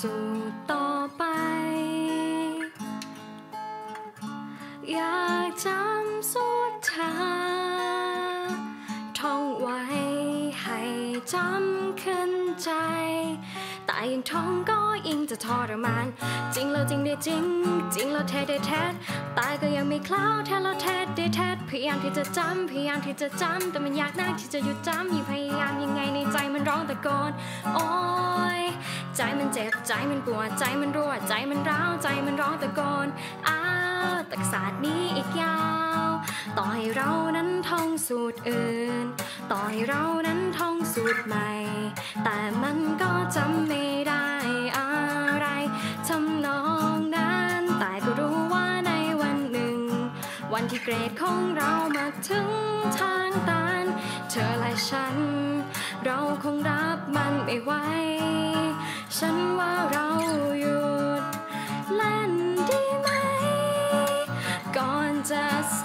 สู่ต่อไป อยากจำสุดเธอท่องไว้ให้จำขึ้นใจ แต่ยังท้องก็ยิ่งจะทรมาน จริงแล้วจริงได้จริง จริงแล้วแท้ได้แท้ตายก็ยังไม่คล้าวแท้แล้วแท้ได้แท้พยายามที่จะจำพยายามที่จะจำแต่มันยากนักที่จะหยุดจำยิ่งพยายามยังไงในใจมันร้องตะโกนโอ้ ใจมันเจ็บใจมันปวดใจมันรั่วใจมันร้าวใจมันร้องตะโกนอ้าวแต่ศาสตร์นี้อีกยาว ต่อให้เรานั้นท่องสูตรอื่น ต่อให้เรานั้นท่องสูตรใหม่ แต่มันก็จำไม่ได้อะไรทำนองนั้นแต่ก็รู้ว่าในวันหนึ่ง วันที่เกรดของเรามาถึงทางตัน ธอและฉัน เราคงรับมันไม่ไหว ฉันว่าเราหยุดเล่นดีไหม ก่อนจะส